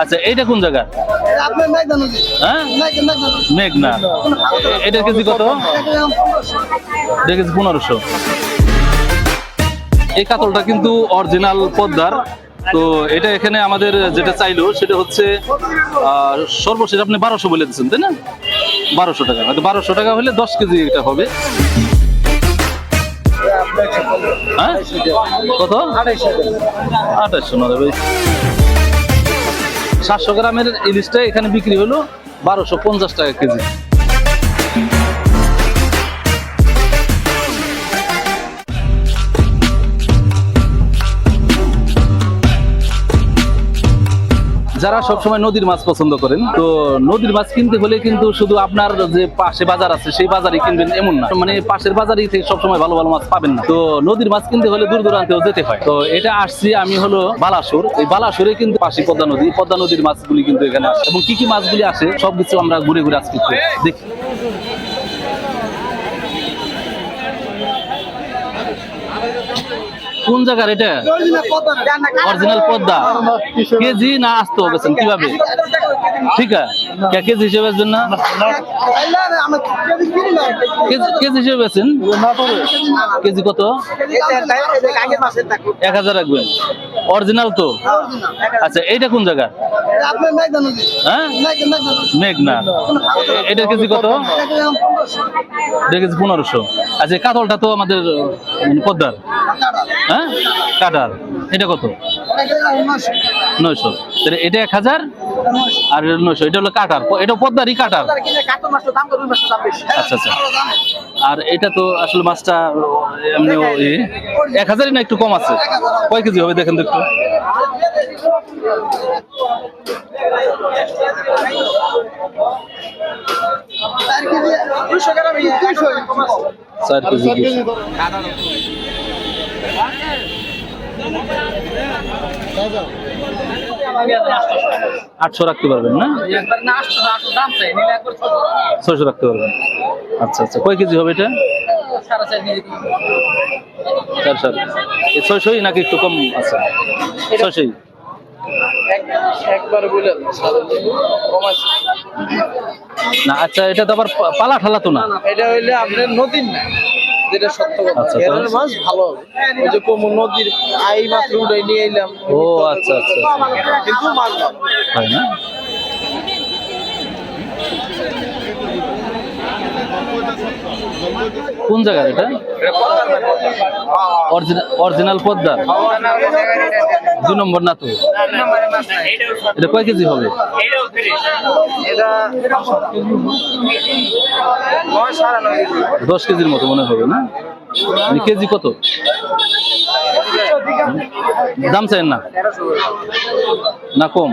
আচ্ছা এইটা কোন জায়গা? হ্যাঁ? মেঘনা এটার কেজি কত? এটা কেজি পনেরোশো। এই কাতলটা কিন্তু অরিজিনাল পদ্মার। তো এটা এখানে আমাদের যেটা চাইলো সেটা হচ্ছে সর্বশেষ আপনি বারোশো বলে দিচ্ছেন তাই না? বারোশো টাকা। হয়তো বারোশো টাকা হলে দশ কেজি এটা হবে। হ্যাঁ? কত? আঠাশশো না ভাই। সাতশো গ্রামের ইলিশটা এখানে বিক্রি হলো বারোশো পঞ্চাশ টাকা কেজি। যারা সবসময় নদীর মাছ পছন্দ করেন, তো নদীর মাছ কিনতে হলে কিন্তু শুধু আপনার যে পাশে বাজার আছে, সেই বাজারে কিনবেন এমন না। মানে পাশের বাজারই থেকে সবসময় ভালো ভালো মাছ পাবেন না। তো নদীর মাছ কিনতে হলে দূর দূরান্তেও যেতে হয়। তো এটা আসছি আমি হলো বালাসুর। এই বালাসুরে কিন্তু পাশে পদ্মা নদী। পদ্মা নদীর মাছগুলি কিন্তু এখানে আসে। এবং কি কি মাছগুলি আসে সব কিছু আমরা ঘুরে ঘুরে আজকে দেখি। কোন জায়গার এটা? অরিজিনাল পদ্মা। কেজি না আসতে হবে কীভাবে? ঠিক আছে। কেজি হিসেবে বেচবেন না? কেজি- হিসেবে কেজি কত? এক হাজার রাখবেন। অরিজিনাল তো? আচ্ছা এইটা কোন জায়গা? হ্যাঁ? মেঘনা। এটার কেজি কত? কেজি পনেরোশো। আচ্ছা কাতলটা তো আমাদের মানে পদ্মার। হ্যাঁ? কাটার। এটা কত? নয়শো। তাহলে এটা এক হাজার আর এটা নয়শো। এটা হলো কাটার। এটা পদ্মারই কাটার। আচ্ছা আচ্ছা। আর এটা তো আসলে মাছটা এমনি এক হাজারই না একটু কম আছে? কয় কেজি হবে দেখেন তো একটু। চার কেজি। আটশো রাখতে পারবেন না? ছয়শো রাখতে পারবেন। আচ্ছা আচ্ছা কয় কেজি হবে এটা? চার সাত। ছয়শোই নাকি একটু কম আছে? ছয়শোই? একবার বলে না আচ্ছা এটা তো আবার পালা ঠালা তো না এটা হইলে আপনার নদীর না। যেটা সত্য কথা। আচ্ছা, মাছ ভালো ওই যে কমু নদীর আই মাত্র উড়াই নিয়ে এলাম। ও আচ্ছা আচ্ছা আচ্ছা। কিন্তু মাছ ভালো তাই না কোন জায়গার এটা? অরিজিনাল পদ্মা দু নম্বর না তো এটা কয় কেজি হবে? দশ কেজির মতো মনে হবে, না? মানে কেজি কত? দাম চাই না? না কম?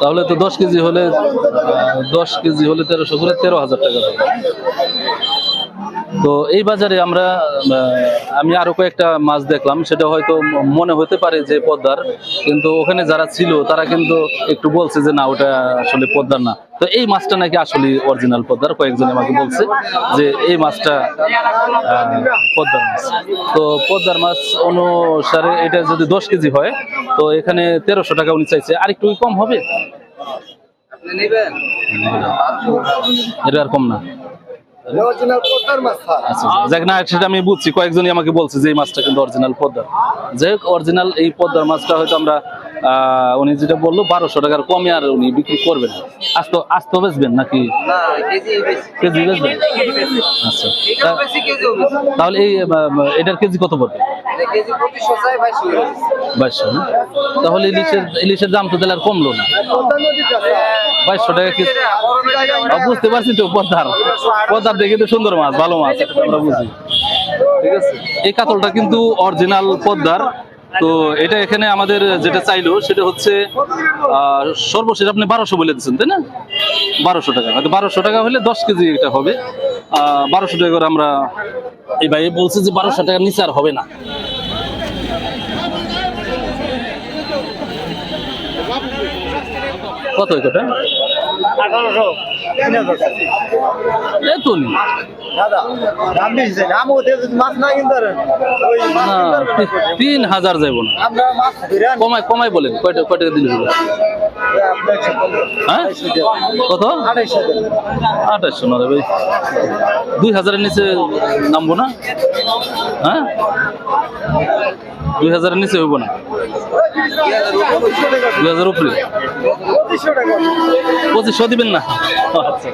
তাহলে তো দশ কেজি হলে দশ কেজি হলে তেরোশো করে তেরো হাজার টাকা তো এই বাজারে আমরা আমি আরও কয়েকটা মাছ দেখলাম সেটা হয়তো মনে হতে পারে যে পদ্মার কিন্তু ওখানে যারা ছিল তারা কিন্তু একটু বলছে যে না ওটা আসলে পদ্মার না। তো এই মাছটা নাকি আসলে অরিজিনাল পদ্মার কয়েকজন আমাকে বলছে যে এই মাছটা পদ্মার মাছ। তো পদ্মার মাছ অনুসারে এটা যদি দশ কেজি হয় তো এখানে তেরোশো টাকা উনি চাইছে। আর একটু কম হবে? এটা আর কম না অরিজিনাল কোটার মাছ আচ্ছা যাক, না, সেটা আমি বুঝছি। কয়েকজনই আমাকে বলছে যে এই মাছটা কিন্তু অরিজিনাল পদ্মার। যাই হোক অরিজিনাল এই পদ্মার মাছটা হয়তো আমরা উনি যেটা বলল বারোশো টাকার কমে আর উনি বিক্রি করবেন আস্ত আস্ত বেচবেন নাকি? কেজি বেচবেন? আচ্ছা। তাহলে এই এটার কেজি কত পড়বে? বাইশশো না? তাহলে ইলিশের ইলিশের দাম তো তাহলে আর কমলো না। বাইশশো টাকা কেজি। বুঝতে পারছি তো পদ্মার। পদ্মার দেখে তো সুন্দর মাছ ভালো মাছ আমরা বুঝি। ঠিক আছে? এই কাতলটা কিন্তু অরিজিনাল পদ্মার। তো এটা এখানে আমাদের যেটা চাইলো, সেটা হচ্ছে সর্বশেষ আপনি বারোশো বলে দিচ্ছেন তাই না? বারোশো টাকা। বারোশো টাকা হলে দশ কেজি এটা হবে। বারোশো টাকা করে আমরা এই ভাই বলছে যে বারোশো টাকার নিচে আর হবে না। কত এটা? আঠারোশো তিন হাজার দাদা দাম বেশি মাছ না কিনতে তিন হাজার যাইব না। কমাই কমাই বলেন কয়টা কয় টাকা দিলে হবে? হ্যাঁ? কত? আঠাশশো না রে ভাই। দুই হাজারের নিচে নামবো না? হ্যাঁ? দুই হাজারের নিচে হইব না। দুই হাজার উপরে পঁচিশশো দিবেন না? আচ্ছা।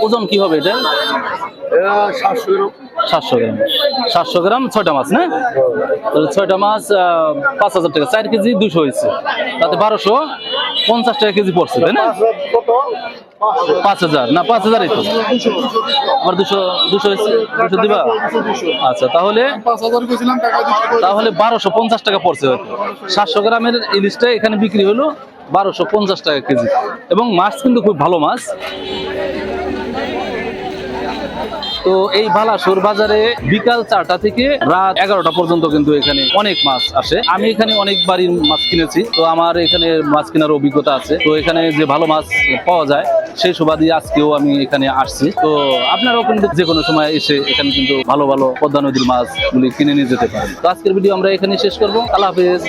ওজন কি হবে এটা? সাতশো সাতশো গ্রাম। সাতশো গ্রাম ছয়টা মাছ, না? তাহলে ছয়টা মাছ পাঁচ হাজার টাকা। চার কেজি দুশো হয়েছে। তাতে বারোশো পঞ্চাশ টাকা কেজি পড়ছে, তাই না? পাঁচ হাজার। না, পাঁচ হাজারই তো। আবার দুশো দুশো দুশো দিবা? আচ্ছা তাহলে তাহলে বারোশো পঞ্চাশ টাকা পড়ছে হয়তো। সাতশো গ্রামের ইলিশটা এখানে বিক্রি হলো বারোশো পঞ্চাশ টাকা কেজি। এবং মাছ কিন্তু খুব ভালো মাছ। তো এই বালাসোর বাজারে বিকাল চারটা থেকে রাত এগারোটা পর্যন্ত কিন্তু এখানে অনেক মাছ আসে। আমি এখানে অনেক বাড়ির মাছ কিনেছি। তো আমার এখানে মাছ কেনার অভিজ্ঞতা আছে। তো এখানে যে ভালো মাছ পাওয়া যায়, সেই সুবাদে আজকেও আমি এখানে আসছি। তো আপনারাও কিন্তু যে কোনো সময় এসে এখানে কিন্তু ভালো ভালো পদ্মা নদীর মাছগুলি কিনে নিয়ে যেতে পারেন। তো আজকের ভিডিও আমরা এখানে শেষ করব। আল্লাহ হাফেজ।